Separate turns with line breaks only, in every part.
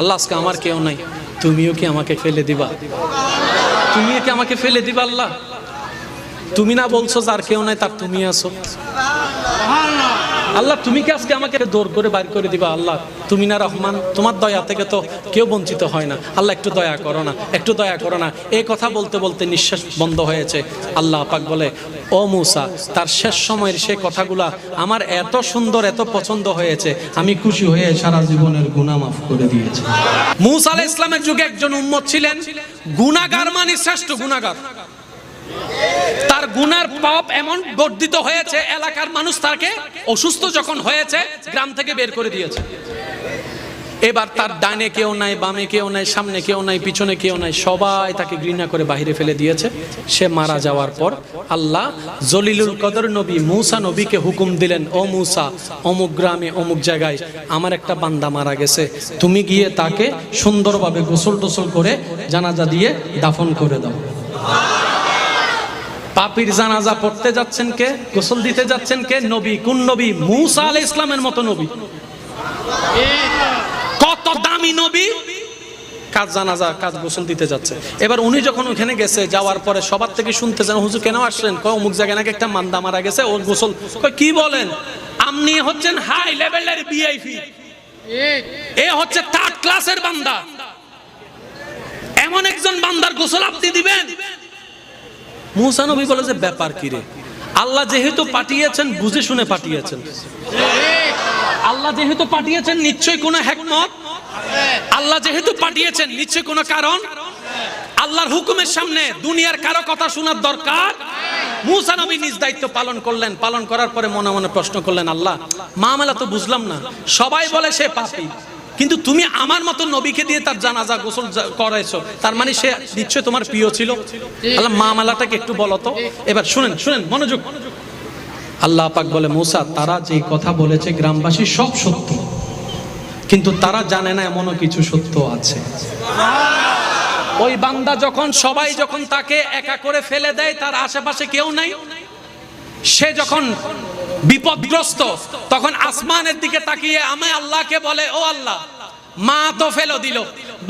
আল্লাহ, আজকে আমার কেউ নাই। তুমিও কি আমাকে ফেলে দিবা? তুমিও কি আমাকে ফেলে দিবা, আল্লাহ? তুমি না বলছো যার কেউ নাই, তার তুমি আছো। আল্লাহ, তুমি কি আজকে আমাকে দৌড় করে বাইর করে দিবা? আল্লাহ, তুমি না রহমান, তোমার দয়া থেকে তো কেউ বঞ্চিত হয় না। আল্লাহ, একটু দয়া করো না, একটু দয়া করো না। এই কথা বলতে বলতে নিঃশ্বাস বন্ধ হয়েছে। আল্লাহ পাক বলে, ও মুসা, তার শেষ সময়ের সে কথাগুলা আমার এত সুন্দর, এত পছন্দ হয়েছে। আমি খুশি হয়ে সারা জীবনের গুনাহ মাফ করে দিয়েছি। মুসা আলাইহিস ইসলামের যুগে একজন উম্মত ছিলেন। গুনাহগার মানে শ্রেষ্ঠ তার গুনার পাপ এমন বর্ধিত হয়েছে, এলাকার মানুষ তাকে অসুস্থ যখন হয়েছে, গ্রাম থেকে বের করে দিয়েছে। এবার তার ডানে কেউ নাই, বামে কেউ নাই, সামনে কেউ নাই, পিছনে কেউ নাই, সবাই তাকে ঘৃণা করে বাইরে ফেলে দিয়েছে। সে মারা যাওয়ার পর আল্লাহ জলিলুল কদর নবী মূসা নবীকে হুকুম দিলেন, ও মূসা, অমুক গ্রামে, অমুক জায়গায় আমার একটা বান্দা মারা গেছে। তুমি গিয়ে তাকে সুন্দরভাবে গোসল টোসল করে জানাজা দিয়ে দাফন করে দাও। পাপির জানাজা পড়তে যাচ্ছেন কে? গোসল দিতে যাচ্ছেন কে? নবী। কোন নবী? মুসা আলাই ইসলামের মতো নবী। কত দামি নবী? কাজ জানাজা কাজ গোসল দিতে যাচ্ছে? এবার উনি যখন ওখানে গেছে যাওয়ার পরে সবার থেকে শুনতে যান হুজুর কেন আসলেন? কয় অমুক জায়গায় নাকি একটা মান্দা মারা গেছে ওর গোসল। কয় কি বলেন? আপনি হচ্ছেন হাই লেভেলের বিআইপি এ। হচ্ছে থার্ড ক্লাসের বান্দা এমন একজন বান্দার গোসল আপনি দিবেন মুসা নবী বলে যে ব্যাপার কি রে? আল্লাহ যেহেতু পাঠিয়েছেন, বুঝে শুনে পাঠিয়েছেন। আল্লাহ যেহেতু পাঠিয়েছেন, নিশ্চয়ই কোনো হ্যাকমত আল্লাহ যেহেতু পাঠিয়েছেন, নিশ্চয়ই কোনো কারণ? আল্লাহর হুকুমের সামনে দুনিয়ার কারও কথা শোনার দরকার? মুসা নবী নিজ দায়িত্ব পালন করলেন, পালন করার পরে মনে মনে প্রশ্ন করলেন, আল্লাহ, মামলা তো বুঝলাম না। সবাই বলে সে পাপী। কিন্তু তুমি আমার মতো নবীকে দিয়ে তার জানাজা গোসল করাইছো, তার মানে সে নিশ্চয় তোমার প্রিয় ছিল? আল্লাহ মামালাটাকে একটু বলো তো। এবার শুনেন শুনেন, মনোযোগ। আল্লাহ পাক বলে, মুসা, তারা যে কথা বলেছে গ্রামবাসী সব সত্য। কিন্তু তারা জানে না এমনও কিছু সত্য আছে। ওই বান্দা যখন, সবাই যখন তাকে একা করে ফেলে দেয়, তার আশেপাশে কেউ নাই। সে যখন বিপদগ্রস্ত, তখন আসমানের দিকে তাকিয়ে আমি আল্লাহকে বলে, ও আল্লাহ, মা তো ফেলে দিল,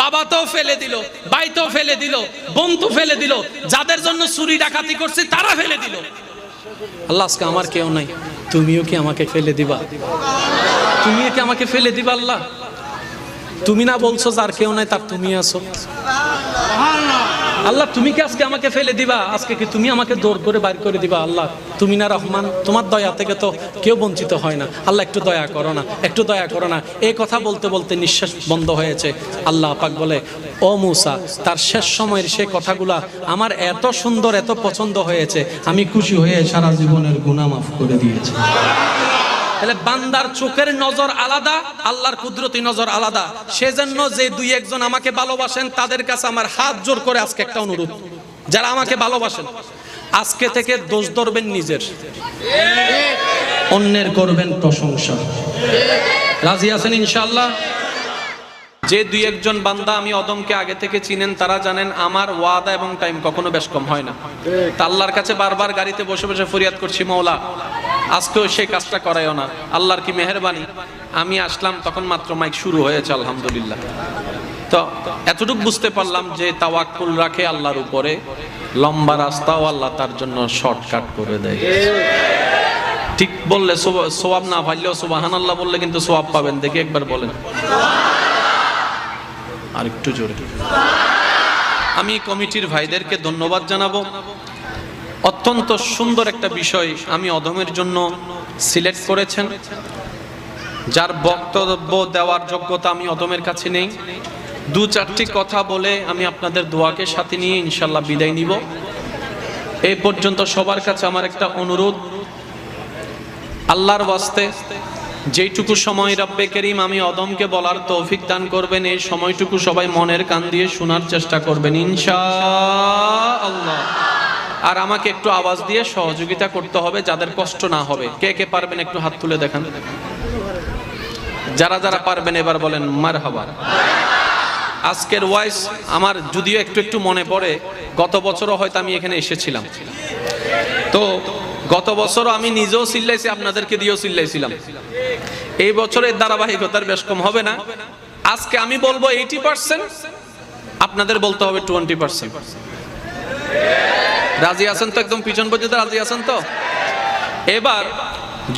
বাবা তো ফেলে দিল, ভাই তো ফেলে দিল, বোন তো ফেলে দিল, যাদের জন্য চুরি ডাকাতি করছে তারা ফেলে দিল। আল্লাহ, আজকে আমার কেউ নাই। তুমিও কি আমাকে ফেলে দিবা? তুমিও কি আমাকে ফেলে দিবা আল্লাহ? তুমি না বলছো যার কেউ নাই, তার তুমি আছো। আল্লাহ, তুমি কি আজকে আমাকে ফেলে দিবা? আজকে কি তুমি আমাকে দৌড় করে বাইর করে দিবা? আল্লাহ, তুমি না রহমান, তোমার দয়া থেকে তো কেউ বঞ্চিত হয় না। আল্লাহ, একটু দয়া করো না, একটু দয়া করো না। এই কথা বলতে বলতে নিঃশ্বাস বন্ধ হয়েছে। আল্লাহ পাক বলে, ও মুসা, তার শেষ সময়ের সে কথাগুলা আমার এত সুন্দর, এত পছন্দ হয়েছে। আমি খুশি হয়ে সারা জীবনের গুনাহ মাফ করে দিয়েছি। তাহলে বান্দার চোখের নজর আলাদা, আল্লাহর কুদরতি নজর আলাদা। সেজন্য যে দুই একজন আমাকে ভালোবাসেন, তাদের কাছে আমার হাত জোর করে আজকে একটা অনুরোধ। যারা আমাকে ভালোবাসেন, আজকে থেকে দোষ ধরবেন নিজের। অন্যের করবেন প্রশংসা। রাজি আছেন ইনশাআল্লাহ? যে দুই একজন বান্দা আমি অদমকে আগে থেকে চিনেন, তারা জানেন আমার ওয়াদা এবং টাইম কখনো বেশ কম হয় না। তা আল্লাহর কাছে বারবার গাড়িতে বসে বসে ফরিয়াদ করছি, মৌলা আজকেও সেই কাজটা করাইও না। আল্লাহর কি মেহরবানি? আমি আসলাম, তখন মাত্র মাইক শুরু হয়েছে, আলহামদুলিল্লাহ। তো এতটুকু বুঝতে পারলাম যে তাওয়াক্কুল রাখে আল্লাহর উপরে, লম্বা রাস্তাও আল্লাহ তার জন্য শর্টকাট করে দেয়। ঠিক বললে সোয়াব না ভাইলেও সোবাহান আল্লাহ বললে কিন্তু সোয়াব পাবেন, দেখে একবার বলেন। আর একটু জোরে। আমি কমিটির ভাইদেরকে ধন্যবাদ জানাব। অত্যন্ত সুন্দর একটা বিষয় আমি অধমের জন্য সিলেক্ট করেছেন। যার বক্তব্য দেওয়ার যোগ্যতা আমি অদমের কাছে নেই। দু চারটি কথা বলে আমি আপনাদের দোয়াকে সাথে নিয়ে ইনশাল্লাহ বিদায় নিব। এই পর্যন্ত সবার কাছে আমার একটা অনুরোধ, আল্লাহর বাস্তে যেইটুকু সময় রব্বে করিম আমি অদমকে বলার তৌফিক দান করবেন, এই সময়টুকু সবাই মনের কান দিয়ে শোনার চেষ্টা করবেন ইনশা আল্লাহ আর আমাকে একটু আওয়াজ দিয়ে সহযোগিতা করতে হবে যাদের কষ্ট না হবে। কে কে পারবেন একটু হাত তুলে দেখান? যারা যারা পারবেন এবার বলেন মার হবার আজকের ওয়াইস আমার যদিও একটু একটু মনে পড়ে, গত বছরও হয়তো আমি এখানে এসেছিলাম। তো গত বছরও আমি নিজেও চিল্লাইছি, আপনাদেরকে দিয়েও চিল্লাইছিলাম। এই বছরের ধারাবাহিকতার বেশ কম হবে না। আজকে আমি বলব এইটি পার্সেন্ট আপনাদের বলতে হবে টোয়েন্টি পার্সেন্ট রাজি আছেন তো একদম পিছন পর্যন্ত রাজি আছেন তো? এবার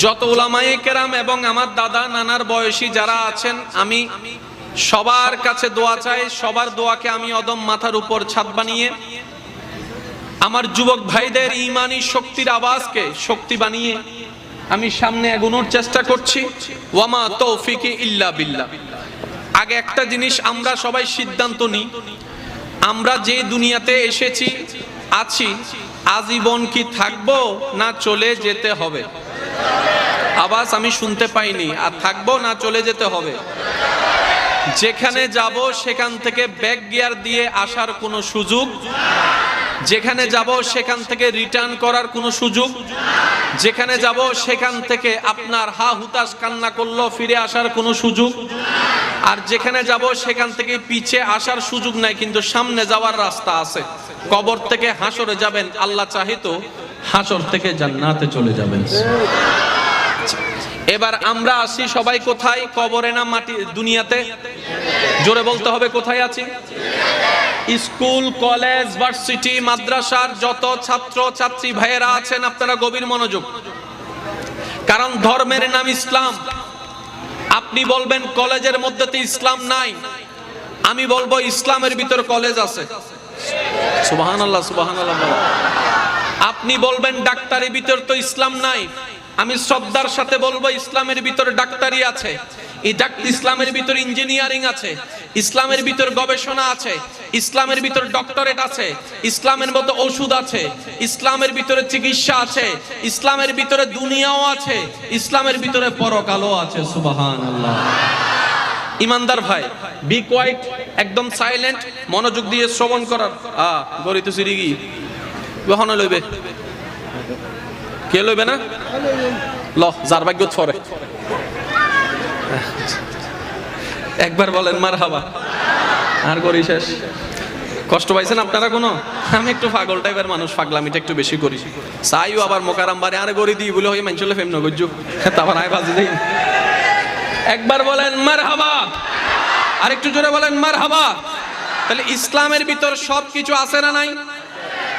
যত ওলামায়ে কেরাম এবং আমার দাদা নানার বয়সী যারা আছেন, আমি সবার কাছে দোয়া চাই, সবার দোয়াকে আমি অদম মাথার উপর ছাদ বানিয়ে, আমার যুবক ভাইদের ইমানি শক্তির আওয়াজকে শক্তি বানিয়ে, আমি সামনে এগোনোর চেষ্টা করছি। ওয়ামা তৌফিকি ইল্লা বিল্লাহ। আগে একটা জিনিস আমরা সবাই সিদ্ধান্ত নিই, আমরা যে দুনিয়াতে এসেছি আছি, আজীবন কি থাকব না চলে যেতে হবে? আবাস আমি শুনতে পাইনি, আর থাকব না চলে যেতে হবে। যেখানে যাব সেখান থেকে ব্যাক গিয়ার দিয়ে আসার কোনো সুযোগ যেখানে যাব, সেখান থেকে রিটার্ন করার কোনো সুযোগ? যেখানে যাব, সেখান থেকে আপনার হা হুতাশ কান্না করল, ফিরে আসার কোনো সুযোগ? আর যেখানে যাব, সেখান থেকে পিছে আসার সুযোগ নাই, কিন্তু সামনে যাওয়ার রাস্তা আছে। কবর থেকে হাসরে যাবেন, আল্লাহ চাহিত হাসর থেকে জান্নাতে চলে যাবেন। এবার আমরা আসি সবাই কোথায়? কবরে না মাটি দুনিয়াতে? জোরে বলতে হবে, কোথায় আছি? স্কুল, কলেজ, ভার্সিটি, মাদ্রাসার যত ছাত্র, ছাত্রী ভাইয়েরা আছেন, আপনারা গভীর মনোযোগ। কারণ ধর্মের নাম ইসলাম। আপনি বলবেন কলেজের মধ্যে তো ইসলাম নাই। আমি বলব ইসলামের ভিতর কলেজ আছে। আল্লাহ আপনি বলবেন ডাক্তারের ভিতর তো ইসলাম নাই। আমি শ্রদ্ধার সাথে বলব ইসলামের ভিতর ডাক্তারি আছে। ইসলামের ভিতর ইঞ্জিনিয়ারিং আছে, ইসলামের ভিতর গবেষণা আছে, ইসলামের ভিতর ডক্টরেট আছে, ইসলামের মতো ওষুধ আছে, ইসলামের ভিতরে চিকিৎসা আছে, ইসলামের ভিতরে দুনিয়াও আছে, ইসলামের ভিতরে পরকালও আছে সুবাহান ইমানদার ভাই বি কোয়াইট একদম সাইলেন্ট মনোযোগ দিয়ে শ্রবণ করার গরিত সিরিগি লইবে। কে লইবে না? ল, যার ভাগ্য ছরে একবার বলেন মার হাবা আর করি শেষ। কষ্ট পাইছেন আপনারা কোনো? আমি একটু পাগল টাইপের মানুষ, পাগলামিটা একটু বেশি করি। চাইও আবার মোকারাম বারে আরে গড়ি দিই বলে হয়ে মানচলে ফেম নগজ্য তারপর আয় বাজি দেই। একবার বলেন মার হাবা আর একটু জোরে বলেন মার হাবা তাহলে ইসলামের ভিতর সব কিছু আছে না নাই?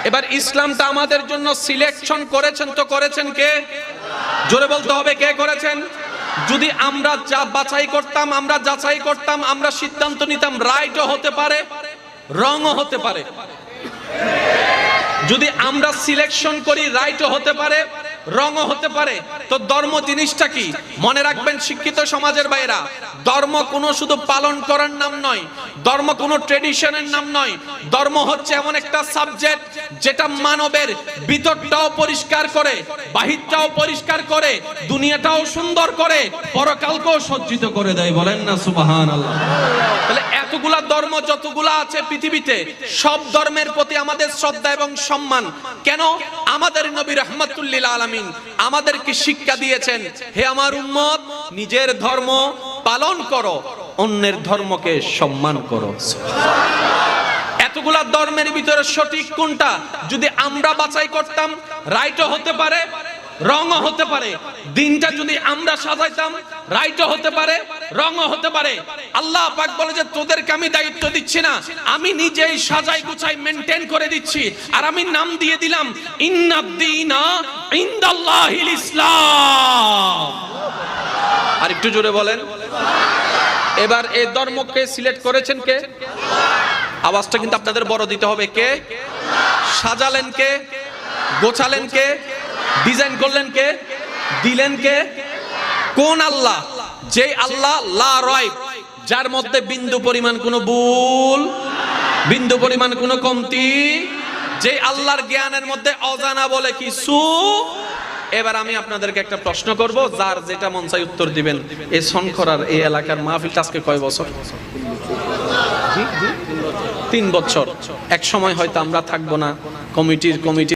এবার ইসলামটা আমাদের জন্য সিলেকশন করেছেন তো করেছেন কে? জোরে বলতে হবে কে করেছেন? যদি আমরা যা বাছাই করতাম, আমরা যাচাই করতাম, আমরা সিদ্ধান্ত নিতাম রাইটও হতে পারে, রংও হতে পারে। যদি আমরা সিলেকশন করি, রাইটও হতে পারে রঙও হতে পারে। তো ধর্ম জিনিসটা কি? মনে রাখবেন শিক্ষিত সমাজের বাইরা ধর্ম কোনো শুধু পালন করার নাম নয়, ধর্ম কোনো ট্রেডিশনের নাম নয়, ধর্ম হচ্ছে এমন একটা সাবজেক্ট যেটা মানবের ভিতরটাও পরিষ্কার করে, বাহিরটাও পরিষ্কার করে, দুনিয়াটাও সুন্দর করে, পরকালকেও সজ্জিত করে দেয়, বলেন না সুবাহান আল্লাহ তাহলে এতগুলা ধর্ম যতগুলা আছে পৃথিবীতে, সব ধর্মের প্রতি আমাদের শ্রদ্ধা এবং সম্মান। কেন? আমাদের নবী রহমতুল্লিল আলমিন আমাদেরকে শিক্ষা দিয়েছেন, হে আমার উম্মত, নিজের ধর্ম পালন করো, অন্যের ধর্মকে সম্মান করো। এতগুলা ধর্মের ভিতরে সঠিক কোনটা? যদি আমরা বাছাই করতাম, রাইটও হতে পারে রঙও হতে পারে। দিনটা যদি আমরা সাজাইতাম, রাইটও হতে পারে, রঙও হতে পারে। আল্লাহ পাক বলে যে, তোদেরকে আমি দায়িত্ব দিচ্ছি না। আমি নিজেই সাজাই গুছাই মেনটেন করে দিচ্ছি। আর আমি নাম দিয়ে দিলাম, ইন্নাদ্দিনা ইনদাল্লাহিল ইসলাম। আর একটু জোরে বলেন। এবার এই ধর্মকে সিলেক্ট করেছেন কে? আওয়াজটা কিন্তু আপনাদের বড় দিতে হবে। কে? সাজালেন কে? গোছালেন কে? ডিজাইন করলেন কে? দিলেন কে? কোন আল্লাহ? যে আল্লাহ যার মধ্যে বিন্দু পরিমাণ কোনো ভুল, বিন্দু পরিমাণ কোনো কমতি যে আল্লাহর জ্ঞানের মধ্যে অজানা বলে কিছু, এবার আমি আপনাদেরকে একটা প্রশ্ন করব, যার যেটা মন চাই উত্তর দিবেন। এই শঙ্করার এই এলাকার মাহফিলটা আজকে কয় বছর? তিন বছর। এক সময় হয়তো আমরা থাকব না, কমিটির কমিটি